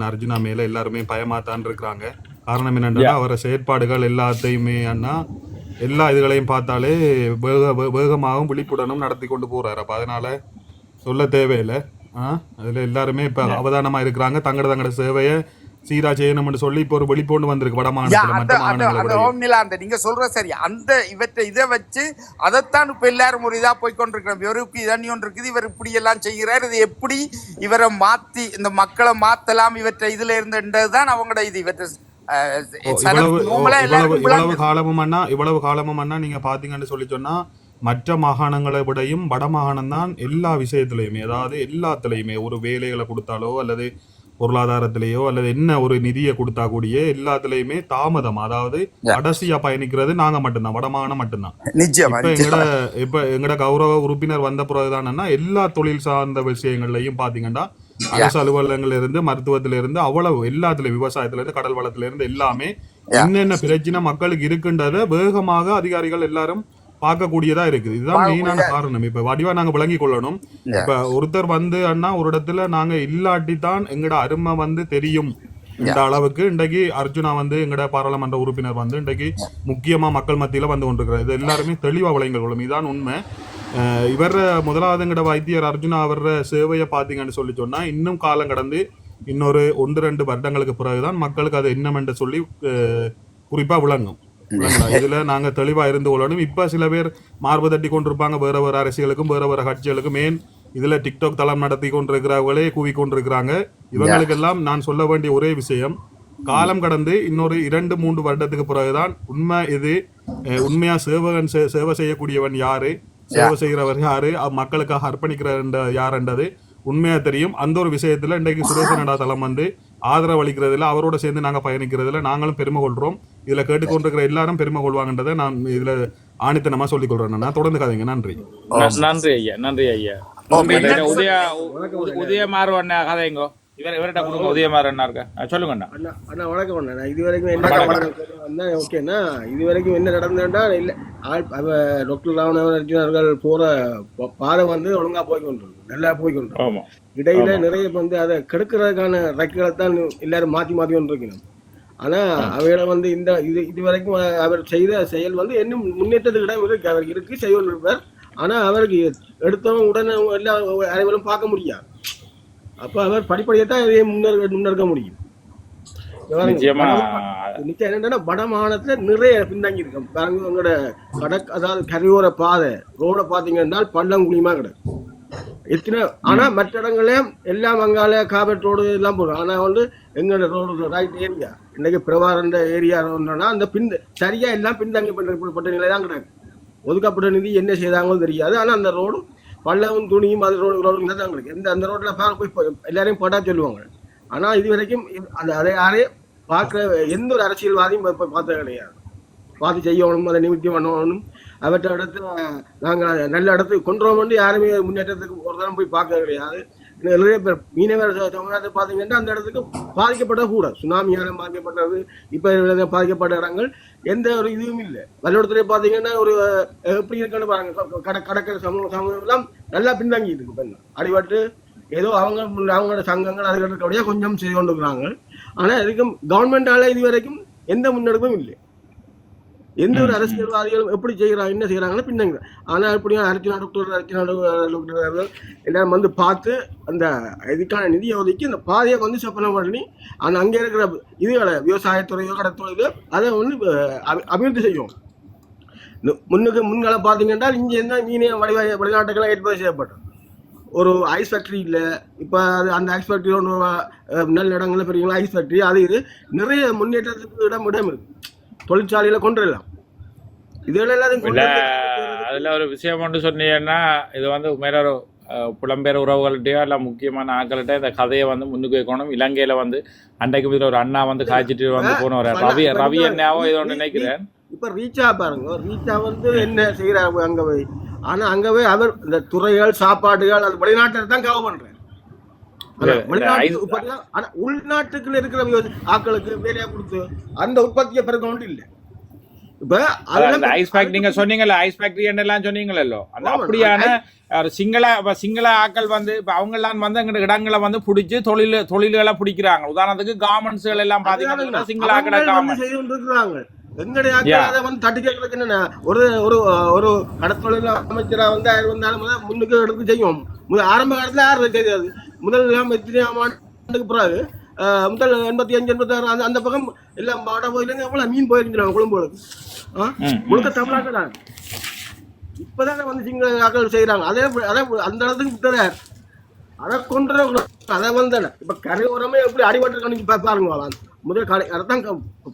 அண்ணன் அர்ஜுனா மேல எல்லாருமே பயமாத்தான் இருக்கிறாங்க. காரணம் என்னன்னா அவர செயற்பாடுகள் எல்லாத்தையுமே அண்ணா எல்லா இதுகளையும் பார்த்தாலே வேக வேகமாகவும் விழிப்புடனும் நடத்தி கொண்டு போறாரு. அப்ப அதனால சொல்ல தேவையில்லை. ஆ அதுல எல்லாருமே இப்ப அவதானமா இருக்கிறாங்க. தங்கட தங்கட சேவையை சீரா செய்யணும்னு சொல்லி இப்போ ஒரு விழிப்புணர்வு வந்திருக்கு வட யா, மாநிலத்துல அந்த நீங்க சொல்ற சரி. அந்த இவற்றை இதை வச்சு அதைத்தான் இப்ப எல்லாரும் ஒரு இதா போய் கொண்டிருக்கிறோம் இவருக்கு இதனி ஒன்று இருக்குது இவர் இப்படி எல்லாம் செய்கிறார். இது எப்படி இவரை மாத்தி இந்த மக்களை மாத்தலாம் இவற்றை இதுல இருந்துன்றதுதான் அவங்களோட இது. இவற்றை இவ்வளவு. காலமும் அண்ணா இவ்வளவு காலமும் அண்ணா நீங்க பாத்தீங்கன்னு சொல்லி சொன்னா மற்ற மாகாணங்களை விடையும் வட மாகாணம் தான் எல்லா விஷயத்திலையுமே அதாவது எல்லாத்துலயுமே. ஒரு வேலைகளை கொடுத்தாலோ அல்லது பொருளாதாரத்திலேயோ அல்லது என்ன ஒரு நிதியை கொடுத்தா கூடிய எல்லாத்துலயுமே தாமதம் அதாவது. கடைசியா பயணிக்கிறது நாங்க மட்டும்தான் வடமாகாணம் மட்டும்தான் இப்ப எங்கட. இப்ப எங்கட கௌரவ உறுப்பினர் வந்த பிறகுதானன்னா எல்லா தொழில் சார்ந்த விஷயங்கள்லயும் பாத்தீங்கன்னா அரசு அலுவலகங்கள்ல இருந்து மருத்துவத்துல இருந்து அவ்வளவு எல்லாத்துலயும் விவசாயத்துல இருந்து கடல் வளத்துல இருந்து எல்லாமே. என்னென்ன பிரச்சனை மக்களுக்கு இருக்குன்றத வேகமாக அதிகாரிகள் எல்லாரும் பார்க்கக்கூடியதா இருக்குது. இதுதான் மெயினான காரணம். இப்ப வடிவா நாங்க விளங்கி கொள்ளணும். இப்ப ஒருத்தர் வந்து அண்ணா ஒரு இடத்துல நாங்க இல்லாட்டி தான் எங்கட அருமை வந்து தெரியும். இந்த அளவுக்கு இன்றைக்கு அர்ஜுனா வந்து எங்கட பாராளுமன்ற உறுப்பினர் வந்து இன்றைக்கு முக்கியமா மக்கள் மத்தியில வந்து கொண்டிருக்கிறார். இது எல்லாருமே தெளிவா விளங்கிக் கொள்ளும் இதான் உண்மை. இவர் முதலாவது எங்கட வைத்தியர் அர்ஜுனா அவர் சேவையை பாத்தீங்கன்னு சொல்லி சொன்னா இன்னும் காலம் கடந்து இன்னொரு ஒன்று ரெண்டு வருடங்களுக்கு பிறகுதான் மக்களுக்கு அது என்னமென்று சொல்லி குறிப்பா விளங்கும்? இதுல நாங்க தெளிவா இருந்து கொள்ளணும். இப்ப சில பேர் மார்பு தட்டி கொண்டிருப்பாங்க. வேற வேற அரசியலுக்கும் வேற வேற கட்சிகளுக்கும். ஏன்? இதுல டிக்டாக் தளம் நடத்தி கொண்டிருக்கிறவங்களே கூவி கொண்டிருக்கிறாங்க. இவங்களுக்கெல்லாம் நான் சொல்ல வேண்டிய ஒரே விஷயம் காலம் கடந்து இன்னொரு இரண்டு மூன்று வருடத்துக்கு பிறகுதான் உண்மை இது உண்மையா சேவகன் சேவை செய்யக்கூடியவன் யாரு? சேவை செய்கிறவர் யாரு? மக்களுக்காக அர்ப்பணிக்கிற யாருன்றது உண்மையா தெரியும். அந்த ஒரு விஷயத்துல இன்றைக்கு சுரேசனடா தளம் வந்து ஆதரவு அளிக்கிறதுல அவரோட சேர்ந்து நாங்க பயணிக்கிறதுல நாங்களும் பெருமை கொள்றோம் இதுல கேட்டுக்கொண்டிருக்கிற எல்லாரும் பெருமை கொள்வாங்கன்றதை நான் இதுல ஆணித்தனமா சொல்லிக் கொள்றேன் நான் தொடர்ந்து கதைங்க நன்றி நன்றி ஐயா நன்றி ஐயா. உதய உ- உதயமாறு அண்ணா கதைங்கோ. இவர் இவர்கிட்ட கொடுங்க உதயமாறு அண்ணா இருக்கா அஹ் சொல்லுங்க அண்ணா அண்ணா அண்ணா வணக்கம் அண்ணா. நான் இது வரைக்கும் என்ன வந்தா ஓகேண்ணா. இது வரைக்கும் என்ன நடந்ததுன்னா இல்லை. ஆள் டாக்டர் ராவணன் அர்ஜுனர்கள் போற ப- பாதை வந்து ஒழுங்கா போய் நல்லா இடையில நிறைய வந்து அதை கெடுக்கிறதுக்கான ரெக்கைகளை தான் எல்லாரும் மாத்தி மாத்தி கொண்டிருக்கணும் ஆனா அவைகளை வந்து இந்த இது இது வரைக்கும் அவர் செய்த செயல் வந்து இன்னும் முன்னேற்றத்துக்கு இடம் இருக்கு. அவர் இருக்கு செய்ய இருப்பார். ஆனா அவருக்கு எடுத்தவங்க உடனே எல்லா அனைவரும் பார்க்க முடியாது. அப்ப அவர் படிப்படியாக தான் இதை முன்னேற்க முன்னேற்க முடியும். நிச்சயமா. என்னன்னா வட மாநிலத்துல நிறைய பின்தங்கி இருக்கும் பாருங்க உங்களோட கடக் அதாவது கரையோர பாதை ரோட பாத்தீங்கன்னா பள்ளம் குழியுமா கிடக்கு எத்தனை ஆனா மற்ற இடங்களையும் எல்லாம் அங்கால காபட் ரோடு எல்லாம் போடும் ஆனா வந்து எங்களோட ரோடு ரைட் ஏரியா இன்னைக்கு பிரபாரண்ட ஏரியா அந்த பின் சரியா எல்லாம் பின்தங்கி பட்ட நிலை தான் கிடக்கு. ஒதுக்கப்பட்ட நிதி என்ன செய்தாங்களோ தெரியாது. ஆனா அந்த ரோடு பல்லவும் துணியும் அது ரோடு ரோடு தான் கிடக்கு எந்த அந்த ரோட்ல பார்க்க போய் எல்லாரையும் போட்டா சொல்லுவாங்க. ஆனா இது வரைக்கும் அந்த அதை யாரே பார்க்குற எந்த ஒரு அரசியல்வாதியும் பார்த்தது கிடையாது. பார்த்து செய்யணும் அதை நிமித்தி பண்ணணும். அவற்றை இடத்துல நாங்கள் நல்ல இடத்துக்கு கொண்டுறோம் வந்து யாருமே முன்னேற்றத்துக்கு ஒரு தரம் போய் பார்க்க கிடையாது. நிறைய பேர் மீனவர் ச- பார்த்தீங்கன்னா அந்த இடத்துக்கு பாதிக்கப்பட்ட கூட சுனாமியால பாதிக்கப்பட்டது இப்போ பாதிக்கப்பட்ட இடங்கள் எந்த ஒரு இதுவும் இல்லை. வல்லடத்துல பார்த்தீங்கன்னா ஒரு எப்படி இருக்குன்னு பாருங்க. கடை கடற்கரை சமூக சமூகம் எல்லாம் நல்லா பின்தங்கி இருக்கு இப்போ. அடிபட்டு ஏதோ அவங்க அவங்களோட சங்கங்கள் அதுக்கு கொஞ்சம் செய்து கொண்டு இருக்கிறாங்க ஆனா இதுக்கும் கவர்மெண்டால இது வரைக்கும் எந்த முன்னெடுப்பும் இல்லை. எந்த ஒரு அரசியல்வாதிகளும் எப்படி செய்யறாங்க என்ன செய்யறாங்கன்னு பின்னங்க. ஆனா எப்படியும் அரசியல் டாக்டர் அரசியல் டாக்டர்கள் எல்லாரும் வந்து பார்த்து அந்த இதுக்கான நிதியை ஒதுக்கி அந்த பாதையை வந்து செப்பனம் பண்ணி அந்த அங்க இருக்கிற இதுகளை விவசாயத்துறையோ கடற்தொழிலோ அதை வந்து அபிவிருத்தி செய்யும். முன்னுக்கு முன்கால பார்த்தீங்கன்னா இங்கே என்ன மீனே வடிவ வெளிநாட்டுக்கெல்லாம் ஏற்றுமதி செய்யப்பட்டது ஒரு ஐஸ் ஃபேக்ட்ரி இல்லை. இப்போ அது அந்த ஐஸ் ஃபேக்ட்ரி ஒன்று நல்ல இடங்கள்ல பெரியங்களா ஐஸ் ஃபேக்ட்ரி அது இது. நிறைய முன்னேற்றத்துக்கு இடம் இடம் இருக்கு. தொழிற்சாலையில கொண்டு வரலாம் இதுல எல்லாத்தையும் அதுல ஒரு விஷயம் ஒன்று சொன்னீங்கன்னா இது வந்து ஒரு அஹ், புலம்பெயர் உறவுகள்கிட்டயோ இல்ல முக்கியமான ஆட்கள்கிட்ட இந்த கதையை வந்து முன்னுக்கு வைக்கணும். இலங்கையில வந்து அன்றைக்கு இதுல ஒரு அண்ணா வந்து காய்ச்சிட்டு வந்து போனவர். ரவி ரவி ஏதோ ஒண்ணு நினைக்கிறேன். இப்ப ரீச்சா பாருங்க. ரீச்சா வந்து என்ன செய்யறாங்க அங்க போய்? ஆனா அங்க போய் அவர் இந்த துறைகள் சாப்பாடுகள் அது வெளிநாட்டை தான் கவர் ஆனா உள்நாட்டுக்குள்ள இருக்கிற ஆட்களுக்கு வேலையா கொடுத்து அந்த உற்பத்தியை பெருக்க ஒன்றும் இல்லை இப்ப அதான் அதெல்லாம் அந்த ஐஸ் ஃபேக்டரி நீங்க சொன்னீங்கல்ல ஐஸ் ஃபேக்டரி எல்லாம் சொன்னீங்களோ அந்த அப்படியான சிங்கள சிங்கள ஆக்கள் வந்து இப்ப அவங்க எல்லாம் வந்து எங்க இடங்களை வந்து பிடிச்சு தொழில் தொழில்களை பிடிக்கிறாங்க. உதாரணத்துக்கு கார்மெண்ட்ஸ்கள் எல்லாம் பாத்தீங்கன்னா சிங்கள ஆக்கட அவங்க வந்து கார்மெண்ட் செய்து கொண்டிருக்கிறாங்க எங்களுடைய அதை வந்து தட்டி கேட்கறதுக்கு என்னன்னா? ஒரு ஒரு ஒரு கடத்தொழில் அமைச்சரா வந்து யார் வந்தாலும் முதல்ல முன்னுக்கு எடுத்து செய்யும். முதல் ஆரம்ப காலத்துல யாரும் செய்யாது முதல் ஆண்டுக்கு பிறகு அஹ், முதல் எண்பத்தி அஞ்சு எண்பத்தி ஆறு அந்த அந்த பக்கம் எல்லாம் வட போயிருந்து எவ்வளவு மீன் போயிருக்கிறாங்க கொழும்புகளுக்கு? முழுக்க தமிழ்நாட்டில் தான். இப்பதானே வந்து சிங்கள ஆக்கள் செய்யறாங்க அதே அதே அந்த இடத்துக்கு விட்டுறாரு அதை கொண்டு அதை வந்து இப்ப கரையோரமே எப்படி அடிபட்டு பா- பாருங்க. முதல் கடை அதான்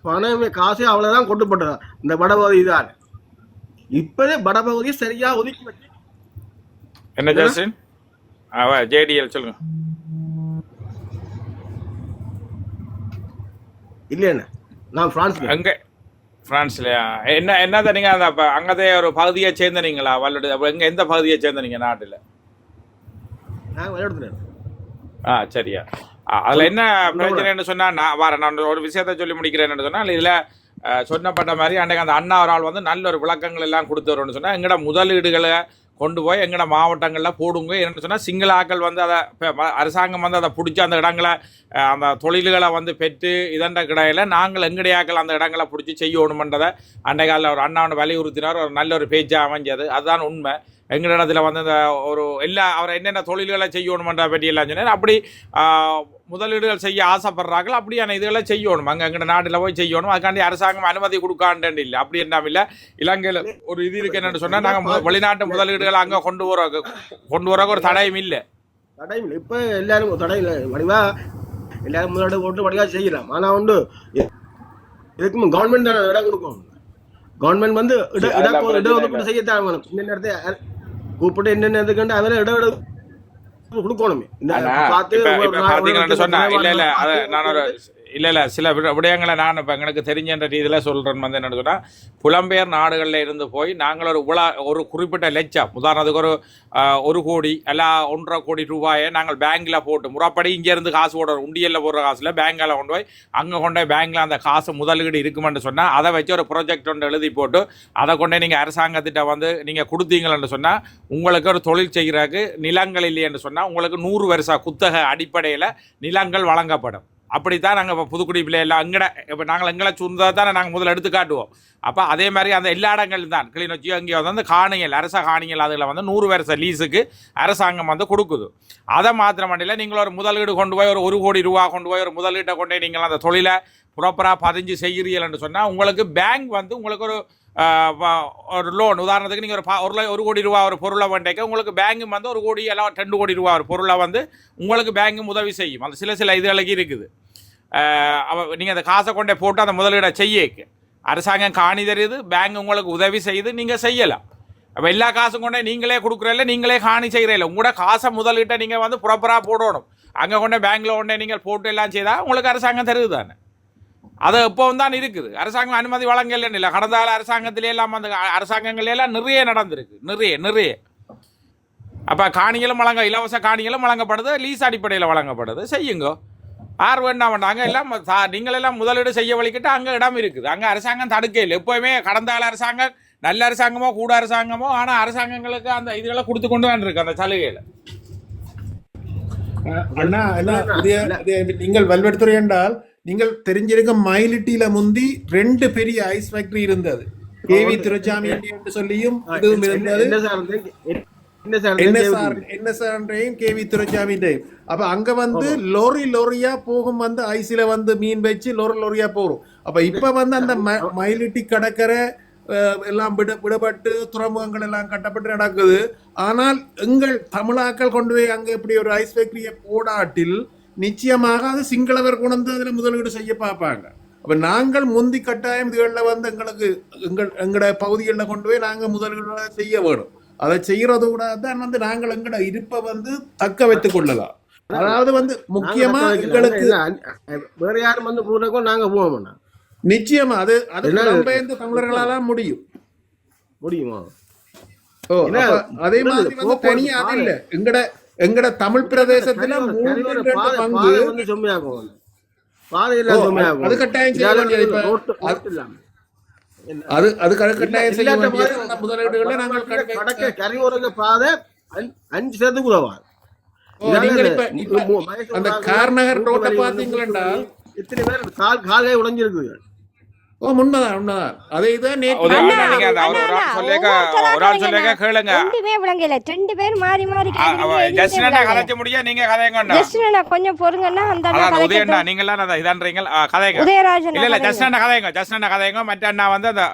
பணமே காசே அவ்வளவுதான் கொண்டு போட்டதா. இந்த வடபகுதி தான். இப்பவே வடபகுதி சரியா ஒதுக்கி வச்சு என்ன ஜேடிஎல் சொல்லுங்க. இல்லையா நான் பிரான்ஸ் அங்க பிரான்ஸ்லயா என்ன என்னத நீங்க அந்த அங்கதே ஒரு பகுதியை சேர்ந்த நீங்களா வல்லடு அப்ப எங்க எந்த பகுதியை சேர்ந்த நீங்க நாட்டுல? நான் விளையாடுறேன் ஆ சரியா. அதுல என்ன பிரச்சனைன்னு சொன்னா நான் வரேன். நான் ஒரு விஷயத்த சொல்லி முடிக்கிறேன்னு சொன்னா இதுல சொன்னப்பட்ட மாதிரி அன்றைக்கு அந்த அண்ணா ஒரு ஆள் வந்து நல்ல ஒரு விளக்கங்கள் எல்லாம் கொடுத்துருன்னு சொன்னா எங்கட முதலீடுகளை கொண்டு போய் எங்கட மாவட்டங்களில் போடுங்க. என்னென்னு சொன்னால் சிங்கள ஆக்கள் வந்து அதை அரசாங்கம் வந்து அதை பிடிச்சி அந்த இடங்களை அந்த தொழில்களை வந்து பெற்று இதன்ற கிடையில நாங்கள் எங்கடைய ஆக்கள் அந்த இடங்களை பிடிச்சி செய்யணுமன்றதை அன்றைய அதில் ஒரு அண்ணாவோட வலியுறுத்தினார். ஒரு நல்ல ஒரு பேச்சாக அமைஞ்சது. அதுதான் உண்மை. எங்களிடத்துல வந்து இந்த ஒரு எல்லா அவர் என்னென்ன தொழில்களை செய்யணுமன்ற பற்றி எல்லாம் சொன்னார். அப்படி முதலீடுகள் செய்ய ஆசைப்படுறார்கள். அப்படியான இதுகளை செய்யணும். அங்கே எங்கள் நாட்டில் போய் செய்யணும். அதுக்காண்டி அரசாங்கம் அனுமதி கொடுக்காண்டு இல்லை. அப்படி என்ன இல்லை. இலங்கையில் ஒரு இது இருக்கு என்னன்னு சொன்னால் நாங்கள் வெளிநாட்டு முதலீடுகளை அங்கே கொண்டு வர கொண்டு வர ஒரு தடையும் இல்லை. தடை இல்லை. இப்ப எல்லாரும் தடை இல்லை. வடிவா எல்லாரும் முதலீடு போட்டு வடிவா செய்யலாம். ஆனா உண்டு இதுக்கு கவர்மெண்ட் தானே இடம் கொடுக்கும். கவர்மெண்ட் வந்து இட இட ஒதுக்கீடு செய்யத்தான் வேணும். இந்த நேரத்தை கூப்பிட்டு என்னென்ன இதுக்கு அவரை இட இட கொடுக்கணுமே. பார்த்து சொன்னா இல்ல இல்ல நான் இல்லை இல்லை சில விடயங்களை நான் இப்போ எனக்கு தெரிஞ்ச ரீதியில் சொல்கிறேன் வந்து என்னன்னு சொன்னால் புலம்பெயர் நாடுகளில் இருந்து போய் நாங்கள் ஒரு உலா ஒரு குறிப்பிட்ட லட்சம் உதாரணத்துக்கு ஒரு ஒரு கோடி அல்ல ஒன்றரை கோடி ரூபாயை நாங்கள் பேங்கில் போட்டு முறைப்படி இங்கேருந்து காசு போடுறோம் உண்டியலில் போடுற காசில் பேங்க்ல கொண்டு போய் அங்கே கொண்டு போய் அந்த காசு முதலீடு இருக்குமென்னு சொன்னால் அதை வச்சு ஒரு ப்ரொஜெக்ட் ஒன்று எழுதி போட்டு அதை கொண்டு நீங்கள் அரசாங்கத்திட்ட வந்து நீங்கள் கொடுத்தீங்கன்னு சொன்னால் உங்களுக்கு ஒரு தொழில் செய்கிறதுக்கு நிலங்கள் இல்லைன்னு சொன்னால் உங்களுக்கு நூறு வருஷம் குத்தகை அடிப்படையில் நிலங்கள் வழங்கப்படும். அப்படித்தான் நாங்கள் இப்போ புதுக்குடி பிள்ளைகள் எங்கட இப்போ நாங்கள் எங்களை சுந்ததை தானே நாங்கள் முதல்ல எடுத்து காட்டுவோம். அப்போ அதே மாதிரி அந்த எல்லா இடங்களும் தான் கிளிநொச்சி அங்கேயோ வந்து அந்த காணிகள் அரச காணிகள் அதில் வந்து நூறு வருஷ லீஸுக்கு அரசாங்கம் வந்து கொடுக்குது. அதை மாத்திரம் மண்டியில் நீங்கள் ஒரு முதலீடு கொண்டு போய் ஒரு ஒரு கோடி ரூபா கொண்டு போய் ஒரு முதலீட்டை கொண்டு நீங்கள் அந்த தொழிலை ப்ராப்பராக பதிஞ்சு செய்கிறீர்கள்னு சொன்னால் உங்களுக்கு பேங்க் வந்து உங்களுக்கு ஒரு ஒரு லோன் உதாரணத்துக்கு நீங்கள் ஒரு பா- ஒரு ஒரு கோடி ரூபா ஒரு பொருளை வண்டைக்க உங்களுக்கு பேங்கும் வந்து ஒரு கோடி எல்லாம் ரெண்டு கோடி ரூபா ஒரு பொருளை வந்து உங்களுக்கு பேங்கும் உதவி செய்யும் அந்த சில சில இதுகளுக்கு இருக்குது நீங்கள் அந்த காசை கொண்டே போட்டு அந்த முதலீடை செய்யக்கு அரசாங்கம் காணி தெரியுது பேங்க் உங்களுக்கு உதவி செய்யுது நீங்கள் செய்யலாம் அப்போ எல்லா காசும் கொண்டே நீங்களே கொடுக்குறதில்ல நீங்களே காணி செய்கிறதில்ல உங்களோட காசை முதலீட்டை நீங்கள் வந்து ப்ராப்பராக போடணும் அங்கே கொண்டே பேங்க்கில் கொண்டே நீங்கள் போட்டு எல்லாம் செய்தால் உங்களுக்கு அரசாங்கம் தருது தானே அது எப்பவும் தான் இருக்குது. அரசாங்கம் அனுமதி வழங்கலன்னு இல்லை. கடந்த கால அரசாங்கத்திலே எல்லாம் அந்த அரசாங்கங்கள் எல்லாம் நிறைய நடந்திருக்கு. நிறைய நிறைய. அப்போ காணிகளும் வழங்க இலவச காணிகளும் வழங்கப்படுது லீஸ் அடிப்படையில் வழங்கப்படுது. செய்யுங்க. யார் வேண்டாம் வேண்டாங்க எல்லாம் சா- முதலீடு செய்ய வழிக்கிட்டு அங்கே இடம் இருக்குது. அங்கே அரசாங்கம் தடுக்க இல்லை. எப்போவுமே கடந்த கால அரசாங்கம் நல்ல அரசாங்கமோ கூட அரசாங்கமோ ஆனால் அரசாங்கங்களுக்கு அந்த இதுகளை கொடுத்து கொண்டு தான் இருக்கு அந்த சலுகையில். அண்ணா நீங்கள் வல்வெடுத்துறை என்றால் நீங்கள் தெரிஞ்சிருக்க மயிலிட்டியில முந்தி ரெண்டு பெரிய ஐஸ் ஃபேக்டரி இருந்தது. கேவி என்று சொல்லியும் இதுவும் இருந்தது. கேவி துரைசாமின்றையும் அப்ப அங்க வந்து லோரி லோரியா போகும் வந்து ஐசில வந்து மீன் வச்சு லோரி லோரியா போகும் அப்ப இப்ப வந்து அந்த மயிலிட்டி கடற்கரை எல்லாம் விட விடப்பட்டு துறைமுகங்கள் எல்லாம் கட்டப்பட்டு நடக்குது. ஆனால் எங்கள் தமிழாக்கள் கொண்டு போய் அங்க இப்படி ஒரு ஐஸ் ஃபேக்டரியை போடாட்டில் நிச்சயமாக அது சிங்களவர் கொண்டு அதுல முதலீடு செய்ய பார்ப்பாங்க. அப்ப நாங்கள் முந்தி கட்டாயம் இதுகளில் வந்து எங்களுக்கு எங்கள் எங்களோட பகுதிகளில் கொண்டு போய் நாங்கள் முதலீடு செய்ய வேணும். அதை செய்யறது கூட தான் வந்து நாங்கள் எங்களோட இருப்பை வந்து தக்க வைத்துக் கொள்ளலாம். அதாவது வந்து முக்கியமா எங்களுக்கு வேற யாரும் வந்து போறதுக்கும் நாங்க மாட்டோம் நிச்சயமா அது அது புலம்பெயர்ந்த தமிழர்களால முடியும். முடியுமா? அதே மாதிரி வந்து தனியா. இல்ல. எங்கட எங்கட தமிழ் பிரதேசத்துல அது கட்டாயம் அது- அது கட்டாயம் செய்ய அந்த முதலீடுகளை நாங்கள் கடக்க கடக்க கரையோர பாதை அஞ்சு- அஞ்சு சதத்துக்கு உதவா ஓ, நீங்கள் இப்ப- இப்ப அந்த கார்நகர் ரோட்டை பாத்தீங்களா எத்தனை பேர் கால் காலே உடைஞ்சிருக்குது. ஓ உண்மைதான் உண்மைதான் அதை தான் நேற்று. கேளுங்க ரெண்டுமே விளங்கல ரெண்டு பேர் மாறி மாறி ஜஸ்ட் முடிய நீங்க கதைங்க ஜஸ்ட் கொஞ்சம் பொறுங்கன்னா அந்த அண்ணா அதான் உதயண்ணா கதைக்கட்டும். நீங்க எல்லாம் அதான் இதான்றீங்க கதைங்க உதயராஜன் இல்ல இல்ல. ஜஸ்ட் கதைங்க ஜஸ்ட் கதைங்க மற்ற அண்ணா வந்து அந்த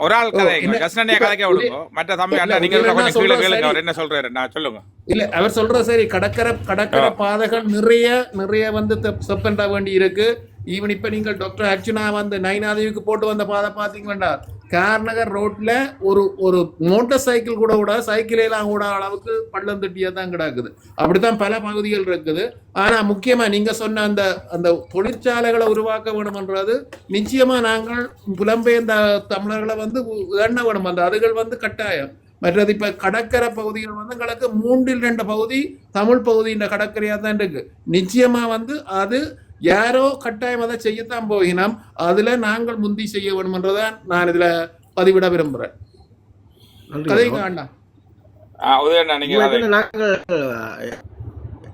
ஒரு ஆள் கதைங்க ஜஸ்ட் அண்ணா கதைக்க விடுங்க மற்ற தம்பி அண்ணா இல்ல, நீங்க கொஞ்சம் கீழே கேளுங்க. அவர் என்ன சொல்றாரு நான் சொல்லுங்க இல்ல அவர் சொல்ற சரி கடற்கரை கடற்கரை பாதைகள் நிறைய நிறைய வந்து செப்பண்டா வேண்டி இருக்கு ஈவன் இப்போ நீங்கள் டாக்டர் அர்ச்சுனா வந்து நைனாதேவிக்கு போட்டு வந்த பாதை பார்த்தீங்களா கார்நகர் ரோட்டில் ஒரு ஒரு மோட்டார் சைக்கிள் கூட கூட சைக்கிளெல்லாம் கூட அளவுக்கு பள்ளம் தட்டியாக தான் கிடக்குது. அப்படி தான் பல பகுதிகள் இருக்குது. ஆனால் முக்கியமாக நீங்கள் சொன்ன அந்த அந்த தொழிற்சாலைகளை உருவாக்க வேணுமன்றது நிச்சயமாக நாங்கள் புலம்பெயர்ந்த தமிழர்களை வந்து எண்ண வேணும். அந்த அதுகள் வந்து கட்டாயம். மற்றது இப்போ கடற்கரை பகுதிகள் வந்து கிடக்கு மூன்றில் ரெண்டு பகுதி தமிழ் பகுதியின் இந்த தான் இருக்குது நிச்சயமாக வந்து அது யாரோ கட்டாயம் அதை செய்யத்தான் போகினோம். அதுல நாங்கள் முந்தி செய்ய வேணும்ன்றதான் நான் இதுல பதிவிட விரும்புறேன். கதை. நாங்கள்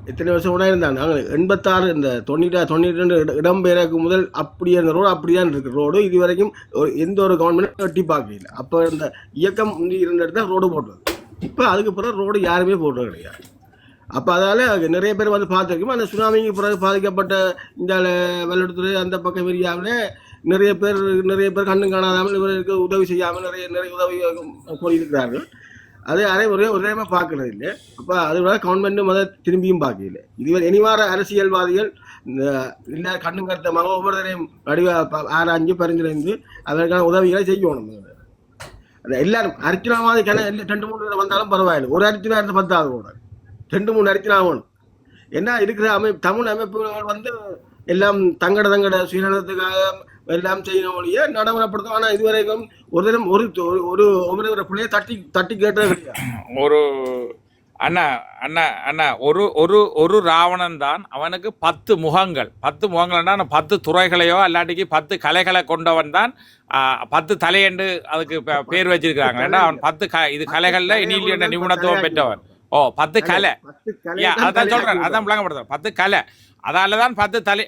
எத்தனை வருஷம் கூட இருந்தாங்க நாங்கள் எண்பத்தாறு இந்த தொண்ணூற்றி தொண்ணூற்றி ரெண்டு இட- இடம்பெயர்க்கு முதல் அப்படியே இந்த ரோடு அப்படிதான் இருக்கு. ரோடு இது வரைக்கும் எந்த ஒரு கவர்மெண்ட் எட்டி பார்க்கல அப்போ இந்த இயக்கம் முந்தி இருந்த இடத்துல ரோடு போட்டது. இப்போ அதுக்கு பிறகு ரோடு யாருமே போடுறது கிடையாது. அப்போ அதால் அங்கே நிறைய பேர் வந்து பார்த்துருக்கோம்? அந்த சுனாமிக்கு பிறகு பாதிக்கப்பட்ட இந்த வெள்ளத்துறை அந்த பக்கம் ஏரியாவில் நிறைய பேர் நிறைய பேர் கண்ணு காணாமல் இவருக்கு உதவி செய்யாமல் நிறைய நிறைய உதவி கோரியிருக்கிறார்கள். அது அதே ஒரே ஒரே பார்க்கறது இல்லை. அப்போ அதோட கவர்மெண்ட்டும் அதை திரும்பியும் பார்க்கல. இதுவரை இனிவார அரசியல்வாதிகள் இந்த இல்லை கண்ணும் கருத்தமாக ஒவ்வொருத்தரையும் வடிவ ஆராய்ஞ்சு பரிந்துரைந்து அதற்கான உதவிகளை செய்யணும். அது எல்லாரும் அர்ச்சனா மாதிரி ரெண்டு மூணு பேர் வந்தாலும் பரவாயில்லை. ஒரு அர்ச்சனா இருந்து பத்தாவது கூட. ரெண்டு மூணு அர்ச்சனா ஆகணும் என்ன இருக்கிற அமை தமிழ் அமைப்புகள் வந்து எல்லாம் தங்கட தங்கட சுயநலத்துக்காக எல்லாம் செய்யணும் ஒழிய நடைமுறைப்படுத்தும். ஆனால் இதுவரைக்கும் ஒரு தினம் ஒரு ஒரு ஒரு பிள்ளையை தட்டி தட்டி கேட்டது ஒரு அண்ணா அண்ணா அண்ணா ஒரு ஒரு ஒரு ராவணன் தான் அவனுக்கு பத்து முகங்கள். பத்து முகங்கள்னா பத்து துறைகளையோ அல்லாட்டிக்கு பத்து கலைகளை கொண்டவன் தான் பத்து தலையண்டு அதுக்கு பேர் வச்சிருக்காங்க ஏன்னா அவன் பத்து க இது கலைகள்ல இனியில் என்ற நிபுணத்துவம் பெற்றவன். ஓ பத்து கலை. அதான் சொல்றேன் அதான் விளங்கப்படுத்துறேன். பத்து கலை. அதால தான் பத்து தலை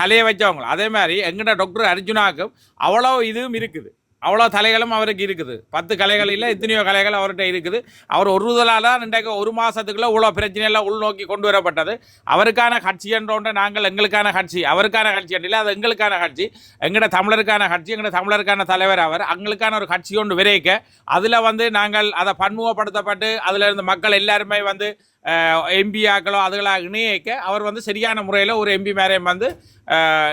தலையை வச்சவங்க. அதே மாதிரி எங்கட டாக்டர் அர்ஜுனாக்கும் அவ்வளோ இதுவும் இருக்குது. அவ்வளோ தலைகளும் அவருக்கு இருக்குது. பத்து கலைகள் இல்லை எத்தனையோ கலைகள் அவர்கிட்ட இருக்குது. அவர் ஒரு முதலால் தான் இன்றைக்கு ஒரு மாதத்துக்குள்ளே இவ்வளோ பிரச்சனையெல்லாம் உள்நோக்கி கொண்டு வரப்பட்டது. அவருக்கான கட்சி என்றோன்ற நாங்கள் எங்களுக்கான கட்சி அவருக்கான கட்சி இல்லை அது எங்களுக்கான கட்சி. எங்கட தமிழருக்கான கட்சி எங்கட தமிழருக்கான தலைவர் அவர். அவங்களுக்கான ஒரு கட்சி ஒன்று விரைக்க அதில் வந்து நாங்கள் அதை பன்முகப்படுத்தப்பட்டு அதில் இருந்து மக்கள் எல்லாருமே வந்து எம்பி ஆக்களோ அதுகளாக இணையக்க அவர் வந்து சரியான முறையில் ஒரு எம்பி மேரையும் வந்து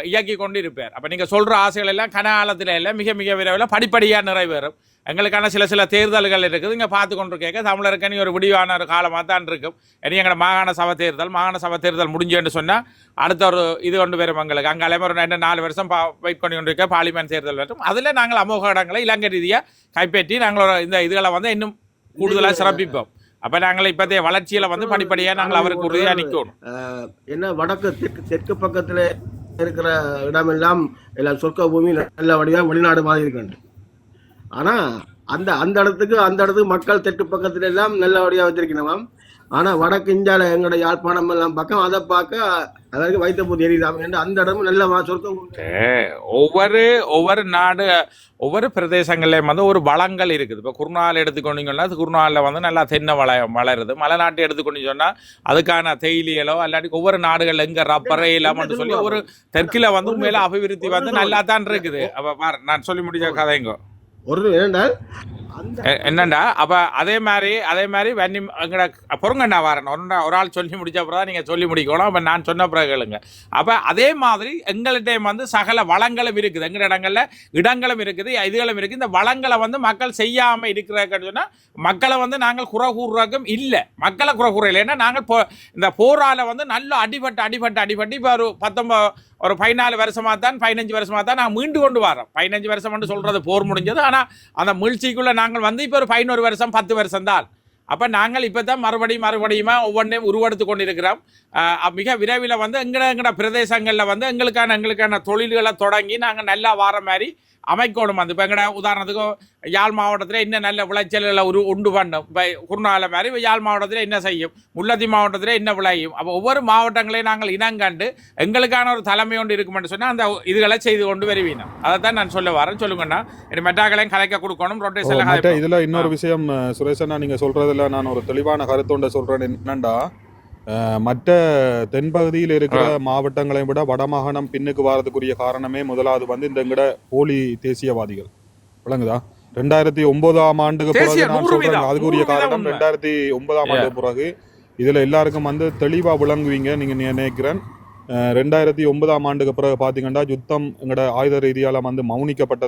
இயக்கி கொண்டு இருப்பார் அப்போ நீங்கள் சொல்கிற ஆசைகள் எல்லாம் கனகாலத்தில் எல்லாம் மிக மிக விரைவில் படிப்படியாக நிறைவேறும். எங்களுக்கான சில சில தேர்தல்கள் இருக்குது. இங்கே பார்த்து கொண்டு கேட்க தமிழருக்கு ஒரு விடிவான ஒரு காலமாக தான் இருக்கும். இனி எங்களை மாகாண சபை தேர்தல் மாகாண சபை தேர்தல் முடிஞ்சுன்னு சொன்னால் அடுத்த ஒரு இது கொண்டு வரும் எங்களுக்கு. அங்கே அலைமுறை ரெண்டு நாலு வருஷம் பா வெயிட் பண்ணி கொண்டு இருக்க பார்லிமெண்ட் தேர்தல் வரும். அதில் நாங்கள் அமோக இடங்களை இலங்கை ரீதியாக கைப்பற்றி நாங்கள் இந்த இதுகளை வந்து இன்னும் கூடுதலாக சிறப்பிப்போம். அப்போ நாங்கள் இப்போதைய வளர்ச்சியில் வந்து படிப்படியாக நாங்கள் அவருக்கு உறுதியாக நிற்கணும் ஆஹ் என்ன வடக்கு தெற்கு தெற்கு பக்கத்துல இருக்கிற இடமெல்லாம் எல்லாம் சொர்க்க பூமி நல்ல வடிவா வெளிநாடு மாதிரி இருக்கு ஆனா அந்த அந்த இடத்துக்கு அந்த இடத்துக்கு மக்கள் தெற்கு பக்கத்துல எல்லாம் நல்ல வடிவா வச்சிருக்கணும் ஆனா வடக்கு இந்தியால எங்களோட யாழ்ப்பாணம் எல்லாம் பக்கம் அதை பார்க்க அதாவது வைத்த பூதி எரியுதாம் என்று அந்த இடமும் நல்ல வா- சொர்க்க பூமி ஒவ்வொரு ஒவ்வொரு நாடு ஒவ்வொரு பிரதேசங்கள்லையும் வந்து ஒரு வளங்கள் இருக்குது. இப்போ குருநாள் எடுத்துக்கொண்டீங்கன்னா குருநாளில் வந்து நல்லா தென்னை வளம் வளருது. மலைநாட்டு எடுத்துக்கொண்டு சொன்னால் அதுக்கான தேயிலைகளோ அல்லாட்டி ஒவ்வொரு நாடுகள் எங்கே ரப்பரே இல்லாமன்னு சொல்லி ஒரு தெற்கில் வந்து உண்மையில அபிவிருத்தி வந்து நல்லா தான் இருக்குது. அப்போ பாரு நான் சொல்லி முடிச்ச கதைங்க. ஒரு எ- என்னண்டா? அப்ப அதே மாதிரி அதே மாதிரி வன்னி எங்கட பொறுங்கண்ணா வரேன். ஒரு நா- ஒரு ஆள் சொல்லி முடிச்ச அப்புறம் தான் நீங்க சொல்லி முடிக்கணும். அப்ப நான் சொன்ன பிறகு கேளுங்க. அப்ப அதே மாதிரி எங்கள்கிட்ட வந்து சகல வளங்களும் இருக்குது. எங்க இடங்கள்ல இடங்களும் இருக்குது இதுகளும் இருக்குது. இந்த வளங்களை வந்து மக்கள் செய்யாம இருக்கிறாங்கன்னு சொன்னா மக்களை வந்து நாங்கள் குறை கூறுறதுக்கும் இல்லை. மக்களை குறை கூற இல்லைன்னா நாங்கள் போ இந்த போரால வந்து நல்ல அடிபட்டு அடிபட்டு அடிபட்டு இப்போ ஒரு பத்தொன்பது ஒரு பதினாலு வருஷமா தான் பதினஞ்சு வருஷமா தான் நான் மீண்டு கொண்டு வரோம் பதினஞ்சு வருஷம்னு சொல்றது போர் முடிஞ்சது. ஆனா அந்த மீழ்ச்சிக்குள்ள நாங்கள் வந்து இப்போ ஒரு பதினோரு வருஷம் பத்து வருஷம் தான். அப்போ நாங்கள் இப்போ தான் மறுபடியும் மறுபடியுமா ஒவ்வொன்றையும் உருவெடுத்து கொண்டிருக்கிறோம். மிக விரைவில் வந்து எங்கட எங்கட பிரதேசங்களில் வந்து எங்களுக்கான எங்களுக்கான தொழில்களை தொடங்கி நாங்கள் நல்லா வார மாதிரி அமைக்கணும். அந்த இப்போ எங்கட உதாரணத்துக்கு யாழ் மாவட்டத்தில் என்ன நல்ல விளைச்சல்களை உரு உண்டு பண்ணும். இப்போ குருநாள மாதிரி யாழ் மாவட்டத்தில் என்ன செய்யும்? முல்லத்தி மாவட்டத்தில் என்ன விளையும்? அப்போ ஒவ்வொரு மாவட்டங்களையும் நாங்கள் இனங்கண்டு எங்களுக்கான ஒரு தலைமை ஒன்று இருக்குமென்னு சொன்னால் அந்த இதுகளை செய்து கொண்டு வருவீனம் அதை தான் நான் சொல்ல வரேன். சொல்லுங்கண்ணா. மெட்டாக்களையும் கலைக்க கொடுக்கணும். கலைப்போம். இதுல இன்னொரு விஷயம் அஹ், சுரேஷண்ணா நீங்க சொல்றதுல நான் ஒரு தெளிவான கருத்தொண்ட சொல்றேன். என்னண்டா? மற்ற தென்பகுதியில் இருக்கிற மாவட்டங்களை விட வடமாகாணம் பின்னுக்கு வாரதுக்குரிய காரணமே முதலாவது வந்து இந்த எங்கட போலி தேசியவாதிகள். விளங்குதா? ரெண்டாயிரத்தி ஒன்பதாம் ஆண்டுக்கு பிறகு நான் சொல்றேன். அதுக்குரிய காரணம். ரெண்டாயிரத்தி ஒன்பதாம் ஆண்டு பிறகு. இதுல எல்லாருக்கும் வந்து தெளிவா விளங்குவீங்க நீங்க நினைக்கிறேன். ரெண்டாயிரத்தி ஒன்பதாம் ஆண்டுக்கு பிறகு பாத்தீங்கன்னா யுத்தம் எங்கட ஆயுத ரீதியால வந்து மௌனிக்கப்பட்ட